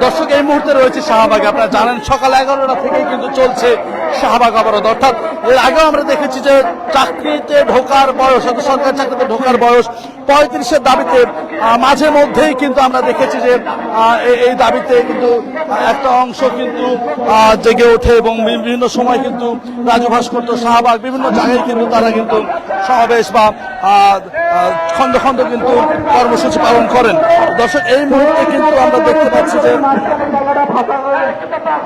দর্শক, এই মুহূর্তে রয়েছে শাহবাগ। আপনারা জানেন, সকাল এগারোটা থেকেই কিন্তু চলছে শাহবাগ অবরোধ। অর্থাৎ এর আগেও আমরা দেখেছি যে চাকরিতে ঢোকার বয়স, অর্থাৎ সরকারি চাকরিতে ঢোকার বয়স পঁয়ত্রিশের দাবিতে মাঝে মধ্যেই কিন্তু আমরা দেখেছি যে এই- দাবিতে কিন্তু একটা অংশ কিন্তু জেগে ওঠে এবং বিভিন্ন সময় কিন্তু রাজু ভাস্কর্য, শাহবাগ বিভিন্ন জায়গায় কিন্তু তারা কিন্তু সমাবেশ বা খন্ড খন্ড কিন্তু কর্মসূচি পালন করেন। দর্শক, এই মুহূর্তে কিন্তু আমরা দেখতে পাচ্ছি যে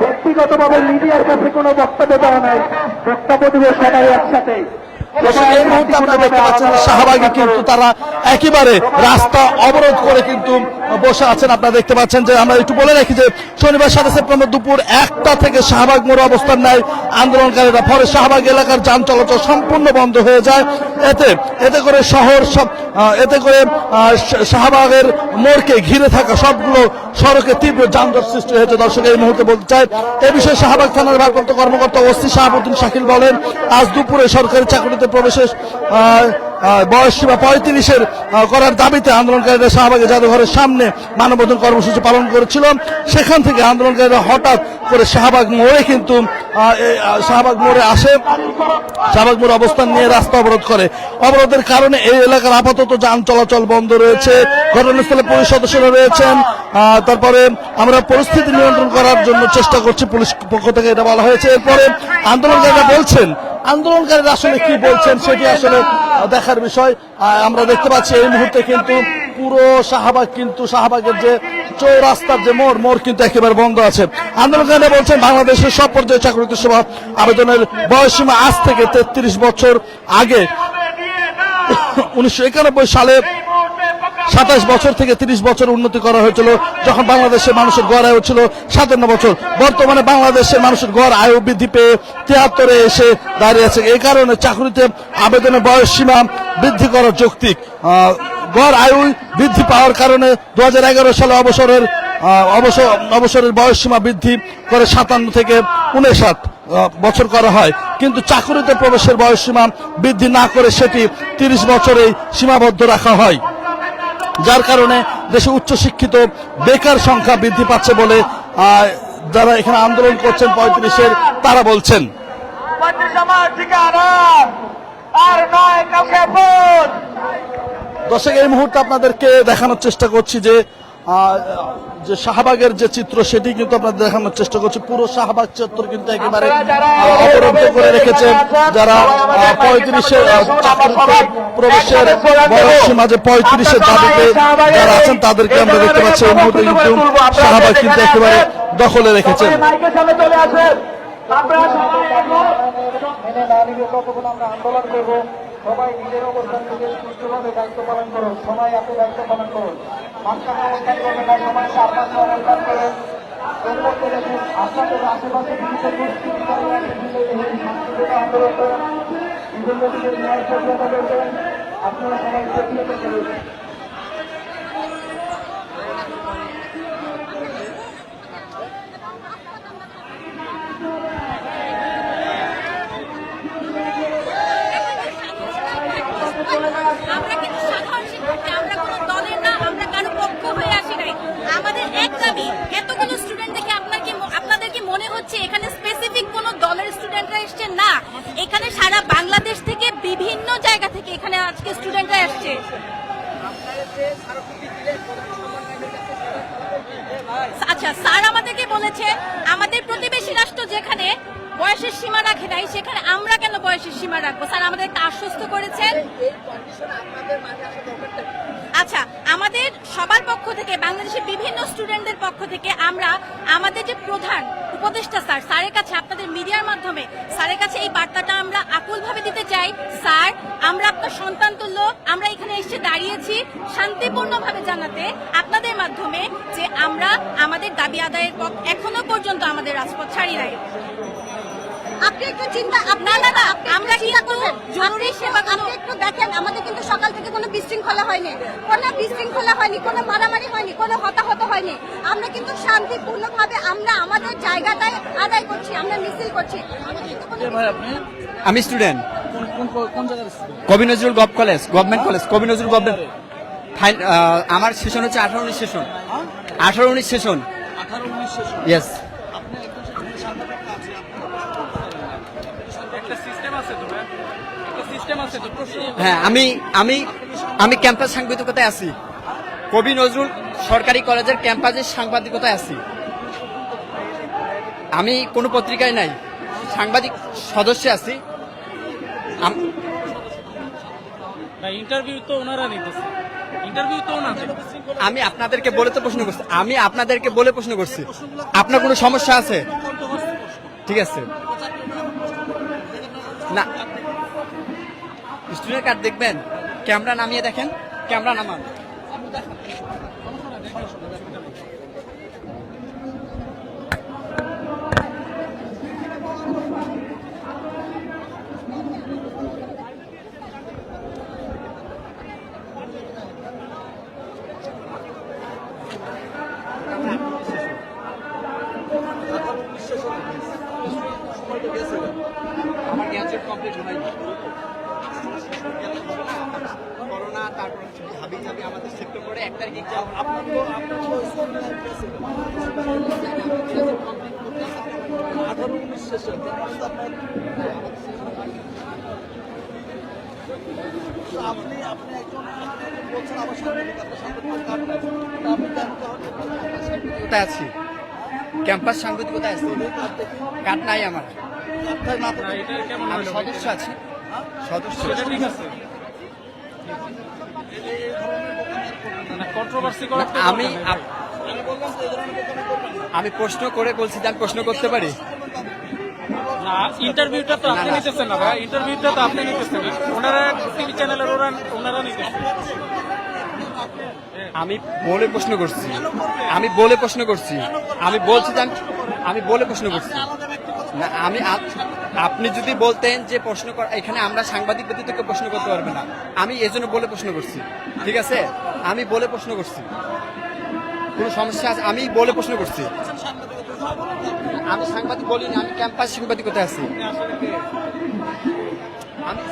ব্যক্তিগতভাবে মিডিয়ার কাছে কোনো বক্তব্য দেওয়া নাই। বক্তব্য দেবে সবাই একসাথে। শাহবাগে কিন্তু একেবারে রাস্তা অবরোধ করে কিন্তু বসে আছেন। আপনারা দেখতে পাচ্ছেন যে আমরা একটু বলে রাখি যে শনিবার দুপুর একটা থেকে শাহবাগ মোড়ে অবস্থান নেয় আন্দোলনকারীরা। ফলে শাহবাগ এলাকার যান চলাচল সম্পূর্ণ বন্ধ হয়ে যায়। এতে এতে করে শহর সব এতে করে শাহবাগের মোড়কে ঘিরে থাকা সবগুলো সড়কে তীব্র যানজট সৃষ্টি হয়েছে। দর্শক, এই মুহূর্তে বলতে চাই, এ বিষয়ে শাহবাগ থানার ভারপ্রাপ্ত কর্মকর্তা ওসি শাহাবুদ্দিন শাকিল বলেন, আজ দুপুরে সরকারি চাকরিতে প্রবেশের বয়স সীমা পঁয়ত্রিশের করার দাবিতে আন্দোলনকারীরা শাহবাগে জাদুঘরের সামনে মানববন্ধন কর্মসূচি পালন করেছিল। সেখান থেকে আন্দোলনকারীরা হঠাৎ করে শাহবাগ মোড়ে কিন্তু শাহবাগ মোড়ে আসে। শাহবাগ মোড়ে অবস্থান নিয়ে রাস্তা অবরোধ করে। অবরোধের কারণে এই এলাকার আপাতত যান চলাচল বন্ধ রয়েছে। ঘটনাস্থলে পুলিশ সদস্যরা রয়েছেন। তারপরে আমরা পরিস্থিতি নিয়ন্ত্রণ করার জন্য চেষ্টা করছি পুলিশ পক্ষ থেকে এটা বলা হয়েছে। এরপরে আন্দোলনকারীরা বলছেন, আন্দোলনকারীরা আসলে কি বলছেন সেটি আসলে দেখার বিষয় আমরা দেখতে পাচ্ছি এই মুহূর্তে কিন্তু পুরো শাহবাগ কিন্তু শাহবাগের যে চৌরাস্তার যে মোড় মোড় কিন্তু একেবারে বন্ধ আছে। আন্দোলনকারীরা বলছেন, বাংলাদেশের সব পর্যায়ে চাকরিতে সেবা আবেদনের বয়সীমা আজ থেকে তেত্রিশ বছর আগে। উনিশশো একানব্বই সালে সাতাশ বছর থেকে তিরিশ বছর উন্নতি করা হয়েছিল। যখন বাংলাদেশের মানুষের গড় আয়ু ছিল সাতান্ন বছর, বর্তমানে বাংলাদেশের মানুষের গড় আয়ু বৃদ্ধি পেয়ে তিয়াত্তরে এসে দাঁড়িয়েছে এই কারণে চাকরিতে আবেদনের বয়স সীমা বৃদ্ধি করা যৌক্তিক। গড় আয়ু বৃদ্ধি পাওয়ার কারণে দু হাজার এগারো সালে অবসরের অবসর, অবসরের বয়স সীমা বৃদ্ধি করে সাতান্ন থেকে উনষাট বছর করা হয়। কিন্তু চাকরিতে প্রবেশের বয়স সীমা বৃদ্ধি না করে সেটি তিরিশ বছরেই সীমাবদ্ধ রাখা হয়। যার কারণে দেশে উচ্চশিক্ষিত বেকার সংখ্যা বৃদ্ধি পাচ্ছে বলে যারা এখানে আন্দোলন করছেন পঁয়ত্রিশের তারা বলছেন। দর্শক এই মুহূর্তে আপনাদেরকে দেখানোর চেষ্টা করছি যে যে শাহবাগের যে চিত্র সেটি কিন্তু আপনাদের দেখানোর চেষ্টা করছি। পুরো শাহবাগ চত্বর কিন্তু একেবারে অবরুদ্ধ করে রেখেছে যারা পঁয়ত্রিশের চাকরিতে প্রবেশের বয়স সীমা যে পঁয়ত্রিশের দাবিতে যারা আছেন তাদেরকে আমরা দেখতে পাচ্ছি এই মুহূর্তে কিন্তু শাহবাগ কিন্তু একেবারে দখলে রেখেছেন। মাইকের সামনে চলে আসেন। আপনারা সবাই মেনে না নিলে আমরা আন্দোলন করব। সবাই নিজের অবস্থান থেকে সুষ্ঠুভাবে দায়িত্ব পালন করুন। সবাই আপনি দায়িত্ব পালন করুন। মাঝখানে অবস্থান করবেন না, সবাই আপনাদের আশেপাশে করেন আপনারা সবাই প্রক্রিয়া করুন আমরা কিন্তু সাধারণ শিক্ষার্থী আমরা কোনো দলের না আমরা কারও পক্ষ হয়ে আসি নাই আমাদের এক দাবি এতগুলো স্টুডেন্ট দেখে আপনার কি ম- আপনাদের কি মনে হচ্ছে এখানে স্পেসিফিক কোনো দলের স্টুডেন্টরা এসছে না এখানে সারা বাংলাদেশ থেকে বিভিন্ন জায়গা থেকে এখানে আজকে আসছে। আচ্ছা স্যার আমাদেরকে বলেছে, আমাদের প্রতিবেশী রাষ্ট্র যেখানে বয়সের সীমা রাখে নাই, সেখানে আমরা কেন বয়সের সীমা রাখব? স্যার, আমাদেরকে আশ্বস্ত করেছেন। আচ্ছা আমাদের সবার পক্ষ থেকে বাংলাদেশের বিভিন্ন স্টুডেন্টদের পক্ষ থেকে আমরা আমাদের যে প্রধান উপদেষ্টা স্যার স্যারের কাছে আপনাদের মিডিয়ার মাধ্যমে স্যারের কাছে এই বার্তাটা আমরা আকুলভাবে দিতে চাই। স্যার আমরা আপনার সন্তান তুল্য আমরা এখানে এসে দাঁড়িয়েছি শান্তিপূর্ণভাবে জানাতে আপনাদের মাধ্যমে যে আমরা আমাদের দাবি আদায়ের পথ এখনও পর্যন্ত আমাদের রাজপথ ছাড়ি নাই। আপনি একটু চিন্তা না আমরা কিন্তু জরুরি সেবা আপনি একটু দেখেন আমাদের কিন্তু সকাল থেকে কোনো বিশৃঙ্খলা হয়নি কোনো বিশৃঙ্খলা হয়নি কোনো মারামারি হয়নি কোনো হতাহত হয়নি। আমরা কিন্তু শান্তিপূর্ণভাবে আমরা আমাদের জায়গাটায় আদায় করছি আমরা মিছিল করছি। আমি স্টুডেন্ট কোন কোন কোন জায়গার Kabi Nazrul gov college government college Kabi Nazrul government আমার সেশন হচ্ছে আঠারো উনিশ সেশন আঠারো উনিশ সেশন আঠারো উনিশ শেষ ইয়েস আপনি একজন সাধারণ সাংবাদিক আছেন, আপনি একটা সিস্টেম আছে তো ভাই? একটা সিস্টেম আছে তো প্রশ্ন হ্যাঁ আমি আমি আমি ক্যাম্পাস সাংবাদিকতায় আছি। কবি নজরুল সরকারি কলেজের ক্যাম্পাসের সাংবাদিকতায় আছি। আমি কোনো পত্রিকায় নাই সাংবাদিক সদস্য আছি। ইন্টারভিউ তো ওনারা নিতেছে। আমি আপনাদেরকে বলে তো প্রশ্ন করছি। আমি আপনাদেরকে বলে প্রশ্ন করছি। আপনার কোনো সমস্যা আছে? ঠিক আছে। না। স্টুডেন্ট কার্ড দেখবেন? ক্যামেরা নামিয়ে দেখেন ক্যামেরা নামান। আমার গ্র্যাজুয়েট কমপ্লিট হয়নি। করোনা তারপর হাবি জাবি আমাদের এক তারিখ আঠারো উনিশ শেষে আপনি আপনি একজন আপনি বলছেন আমার সাংবাদিক কোথায় আছি। ক্যাম্পাস আছি। কার্ড নাই আমার। আমি সদস্য আছি। সদস্য। ঠিক আছে। না কন্ট্রোভার্সি করার তো আমি আমি প্রশ্ন করে বলছি যে আমি প্রশ্ন করতে পারি? না ইন্টারভিউটা তো আপনি না, না। নিতেছেন না ভাই। ইন্টারভিউটা তো আপনি নিতেছেন না। ওনারা টিভি চ্যানেলের ওরা ওনারা নিতেছেন। আমি বলে প্রশ্ন করছি। আমি বলে প্রশ্ন করছি। আমি বলছি আমি বলে প্রশ্ন করছি। না আমি আপনি যদি বলতেন যে প্রশ্ন এখানে আমরা সাংবাদিক থেকে প্রশ্ন করতে পারবে না। আমি এজন্য বলে প্রশ্ন করছি। ঠিক আছে? আমি বলে প্রশ্ন করছি। কোনো সমস্যা আছে? আমি বলে প্রশ্ন করছি। আমি সাংবাদিক বলিনি, আমি ক্যাম্পাস সাংবাদিকতা আছি। আমি